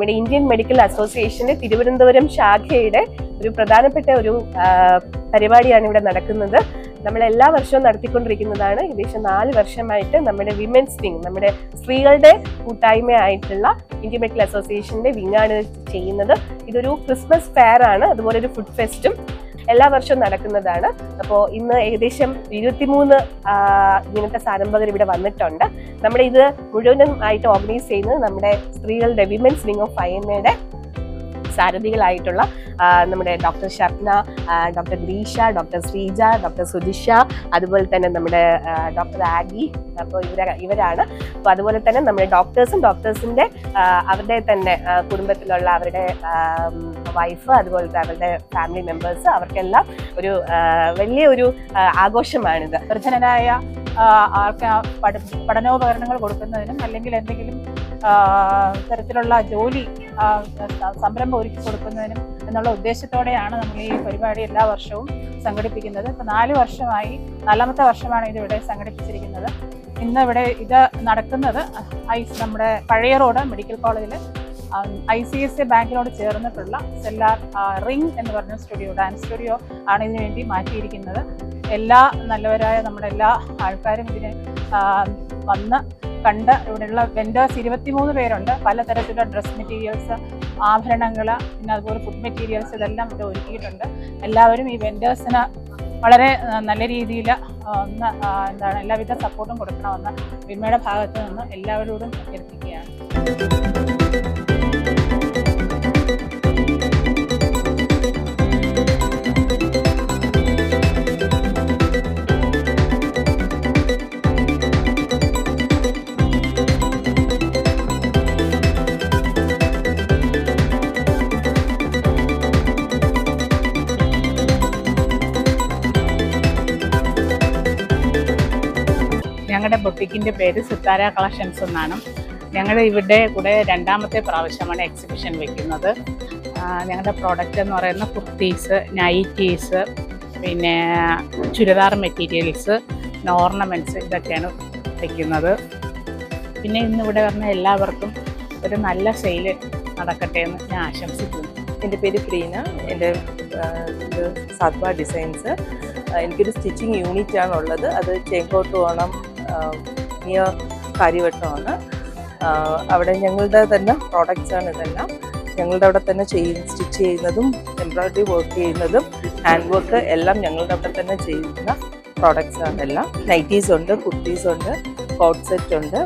നമ്മുടെ Indian medical അസോസിയേഷന്റെ തിരുവനന്തപുരം ശാഖയുടെ ഒരു പ്രധാനപ്പെട്ട ഒരു പരിപാടിയാണ് ഇവിടെ നടക്കുന്നത്. നമ്മൾ എല്ലാ വർഷവും നടത്തിക്കൊണ്ടിരിക്കുന്നതാണ്. ഏകദേശം നാല് വർഷമായിട്ട് നമ്മുടെ വിമൻസ് വിങ് നമ്മുടെ സ്ത്രീകളുടെ കൂട്ടായ്മയായിട്ടുള്ള ഇന്ത്യൻ മെഡിക്കൽ അസോസിയേഷന്റെ വിങ്ങാണ് ചെയ്യുന്നത്. ഇതൊരു ക്രിസ്മസ് ഫെയർ ആണ് അതുപോലെ ഒരു ഫുഡ് ഫെസ്റ്റും എല്ലാ വർഷവും നടക്കുന്നതാണ്. അപ്പോൾ ഇന്ന് ഏകദേശം ഇരുപത്തിമൂന്ന് ഇങ്ങനത്തെ സാരംഭകർ ഇവിടെ വന്നിട്ടുണ്ട്. നമ്മുടെ ഇത് മുഴുവനും ആയിട്ട് ഓർഗനൈസ് ചെയ്യുന്നത് നമ്മുടെ സ്ത്രീകളുടെ വിമൻസ് വിങ് ഓഫ് ഫൈനയുടെ സാരഥികളായിട്ടുള്ള നമ്മുടെ doctor Shapna doctor Greesha doctor Sreeja doctor Sujisha അതുപോലെ തന്നെ നമ്മുടെ ഡോക്ടർ ആഗി അപ്പോൾ ഇവര ഇവരാണ്. അപ്പോൾ അതുപോലെ തന്നെ നമ്മുടെ ഡോക്ടേഴ്സും ഡോക്ടേഴ്സിന്റെ അവരുടെ തന്നെ കുടുംബത്തിലുള്ള അവരുടെ വൈഫ് അതുപോലത്തെ അവരുടെ ഫാമിലി മെമ്പേഴ്സ് അവർക്കെല്ലാം ഒരു വലിയ ഒരു ആഘോഷമാണിത്. നിർധനരായ ആൾക്ക് പഠ- പഠനോപകരണങ്ങൾ കൊടുക്കുന്നതിനും അല്ലെങ്കിൽ എന്തെങ്കിലും തരത്തിലുള്ള ജോലി സംരംഭം ഒരുക്കി കൊടുക്കുന്നതിനും എന്നുള്ള ഉദ്ദേശത്തോടെയാണ് നമ്മൾ ഈ പരിപാടി എല്ലാ വർഷവും സംഘടിപ്പിക്കുന്നത്. ഇപ്പം നാല് വർഷമായി നാലാമത്തെ വർഷമാണ് ഇതിവിടെ സംഘടിപ്പിച്ചിരിക്കുന്നത്. ഇന്നിവിടെ ഇത് നടക്കുന്നത് ഐ നമ്മുടെ പഴയ റോഡ് മെഡിക്കൽ കോളേജിൽ ഐ സി എസ് എ ബാങ്കിനോട് ചേർന്നിട്ടുള്ള സെല്ലാർ റിംഗ് എന്ന് പറഞ്ഞ സ്റ്റുഡിയോ ഡാൻസ് സ്റ്റുഡിയോ ആണ് ഇതിനു വേണ്ടി മാറ്റിയിരിക്കുന്നത്. എല്ലാ നല്ലവരായ നമ്മുടെ എല്ലാ ആൾക്കാരും ഇതിന് വന്ന് കണ്ട് ഇവിടെയുള്ള വെൻഡേഴ്സ് ഇരുപത്തിമൂന്ന് പേരുണ്ട്. പലതരത്തിലുള്ള ഡ്രസ് മെറ്റീരിയൽസ് ആഭരണങ്ങൾ പിന്നെ അതുപോലെ ഫുഡ് മെറ്റീരിയൽസ് ഇതെല്ലാം ഇവിടെ ഒരുക്കിയിട്ടുണ്ട്. എല്ലാവരും ഈ വെൻഡേഴ്സിന് വളരെ നല്ല രീതിയിൽ ഒന്ന് എന്താണ് എല്ലാവിധ സപ്പോർട്ടും കൊടുക്കണമെന്ന് വിമയുടെ ഭാഗത്ത് നിന്ന് എല്ലാവരോടും അഭ്യർത്ഥിക്കുകയാണ്. ഞങ്ങളുടെ ബൊട്ടിക്കിന്റെ പേര് സിത്താര കളക്ഷൻസ് എന്നാണ്. ഞങ്ങൾ ഇവിടെ കൂടെ രണ്ടാമത്തെ പ്രാവശ്യമാണ് എക്സിബിഷൻ വെക്കുന്നത്. ഞങ്ങളുടെ പ്രോഡക്റ്റ് എന്ന് പറയുന്ന കുർത്തീസ് നൈറ്റീസ് പിന്നെ ചുരിദാർ മെറ്റീരിയൽസ് ഓർണമെന്റ്സ് ഇതൊക്കെയാണ് വയ്ക്കുന്നത് പിന്നെ ഇന്നിവിടെ വന്ന എല്ലാവർക്കും ഒരു നല്ല സെയിൽ നടക്കട്ടെ എന്ന് ഞാൻ ആശംസിക്കുന്നു. എന്റെ പേര് പ്രീന. എന്റെ സാത്വ ഡിസൈൻസ് എനിക്കൊരു സ്റ്റിച്ചിങ് യൂണിറ്റ് ആണ് ഉള്ളത് അത് ചേങ്കോട്ട് ഓണം നിയർ കാര്യവട്ടമാണ്. അവിടെ ഞങ്ങളുടെ തന്നെ പ്രോഡക്റ്റ്സ് ആണ് ഇതെല്ലാം. ഞങ്ങളുടെ അവിടെ തന്നെ ചെയ്യും സ്റ്റിച്ച് ചെയ്യുന്നതും എംബ്രോയിഡറി വർക്ക് ചെയ്യുന്നതും ഹാൻഡ് വർക്ക് എല്ലാം ഞങ്ങളുടെ അവിടെ തന്നെ ചെയ്യുന്ന പ്രോഡക്റ്റ്സ് ആണ് എല്ലാം നൈറ്റീസ് ഉണ്ട് കുർത്തീസ് ഉണ്ട് കോട്ട് സെറ്റ് ഉണ്ട്.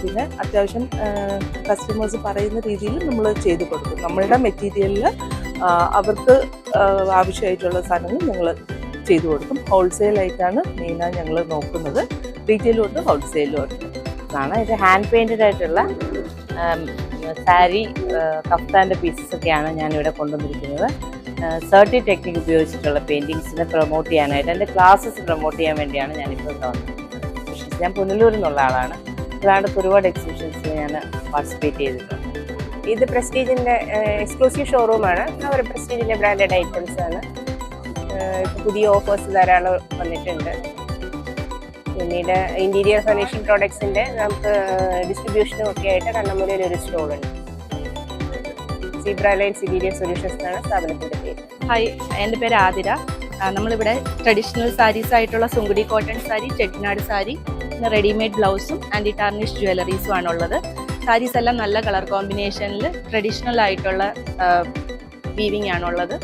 പിന്നെ അത്യാവശ്യം കസ്റ്റമേഴ്സ് പറയുന്ന രീതിയിൽ നമ്മൾ ചെയ്ത് കൊടുക്കും. നമ്മളുടെ മെറ്റീരിയലിൽ അവർക്ക് ആവശ്യമായിട്ടുള്ള സാധനങ്ങൾ ഞങ്ങൾ ചെയ്തു കൊടുക്കും. ഹോൾസെയിലായിട്ടാണ് മെയിനായി ഞങ്ങൾ നോക്കുന്നത്. റീറ്റെയിലും ഉണ്ട് ഹോൾസെയിലും ഉണ്ട്. ഇത് ഹാൻഡ് പെയിന്റഡ് ആയിട്ടുള്ള സാരി കഫ്താന്റെ പീസസ് ഒക്കെയാണ് ഞാനിവിടെ കൊണ്ടുവന്നിരിക്കുന്നത്. സർട്ടി ടെക്നിക് ഉപയോഗിച്ചിട്ടുള്ള പെയിന്റിങ്സിനെ പ്രൊമോട്ട് ചെയ്യാനായിട്ട് എന്റെ ക്ലാസ്സസ് പ്രൊമോട്ട് ചെയ്യാൻ വേണ്ടിയാണ് ഞാനിപ്പോൾ തോന്നുന്നത് ഞാൻ പുനലൂരിൽ നിന്നുള്ള ആളാണ്. ഇതാണ്ട് ഒരുപാട് എക്സിബിഷൻസിൽ ഞാൻ പാർട്ടിസിപ്പേറ്റ് ചെയ്തിട്ടുണ്ട് ഇത് പ്രസ്റ്റീജിന്റെ എക്സ്ക്ലൂസീവ് ഷോറൂമാണ് അവർ പ്രസ്റ്റീജിന്റെ ബ്രാൻഡഡ് ഐറ്റംസ് ആണ്. ഇപ്പൊ പുതിയ ഓഫേഴ്സ് ധാരാളം വന്നിട്ടുണ്ട്. പിന്നീട് ഇന്റീരിയർ ഫർണിഷിംഗ് പ്രോഡക്ട്സിന്റെ നമുക്ക് ഡിസ്ട്രിബ്യൂഷനും ഒക്കെ ആയിട്ട് കണ്ണമ്പൂരിൽ ഒരു സ്റ്റോൾ ഉണ്ട്. ലൈൻസ് ഇന്റീരിയർ സൊല്യൂഷൻസ് എന്നാണ് സ്ഥാപനത്തിന്റെ പേര്. ഹായ് എന്റെ പേര് ആതിര. നമ്മളിവിടെ ട്രഡീഷണൽ സാരീസ് ആയിട്ടുള്ള സുങ്കുടി കോട്ടൺ സാരി ചെട്ടിനാട് സാരി റെഡിമെയ്ഡ് ബ്ലൗസും ആന്റി ടാർണിഷ് ജ്വല്ലറീസും ആണുള്ളത്. സാരീസ് എല്ലാം നല്ല കളർ കോമ്പിനേഷനിൽ ട്രഡീഷണൽ ആയിട്ടുള്ള വീവിംഗ് ആണുള്ളത്.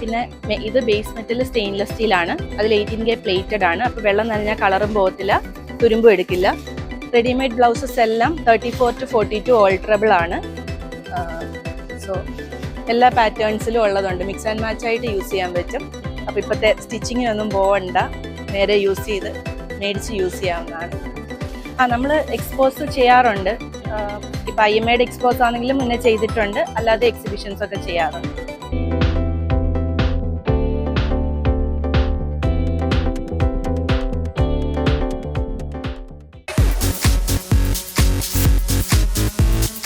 പിന്നെ ഇത് ബേസ് മെറ്റൽ സ്റ്റെയിൻലെസ് സ്റ്റീലാണ്. അതിൽ എയ്റ്റീൻ കെ പ്ലേറ്റഡ് ആണ്. അപ്പോൾ വെള്ളം നനഞ്ഞാൽ കളറും പോകത്തില്ല. തുരുമ്പും എടുക്കില്ല. റെഡിമെയ്ഡ് ബ്ലൗസസ് എല്ലാം thirty four to forty two alterable ആണ് സോ എല്ലാ പാറ്റേൺസിലും ഉള്ളതുണ്ട്. മിക്സ് ആൻഡ് മാച്ച് ആയിട്ട് യൂസ് ചെയ്യാൻ പറ്റും. അപ്പോൾ ഇപ്പോഴത്തെ സ്റ്റിച്ചിങ്ങിനൊന്നും പോവണ്ട. നേരെ യൂസ് ചെയ്ത് മേടിച്ച് യൂസ് ചെയ്യാവുന്നതാണ്. ആ നമ്മൾ എക്സ്പോസ് ചെയ്യാറുണ്ട്. ഇപ്പം ഐ എം എയുടെ എക്സ്പോസ് ആണെങ്കിലും മുന്നേ ചെയ്തിട്ടുണ്ട്. അല്ലാതെ എക്സിബിഷൻസ് ഒക്കെ ചെയ്യാറുണ്ട്.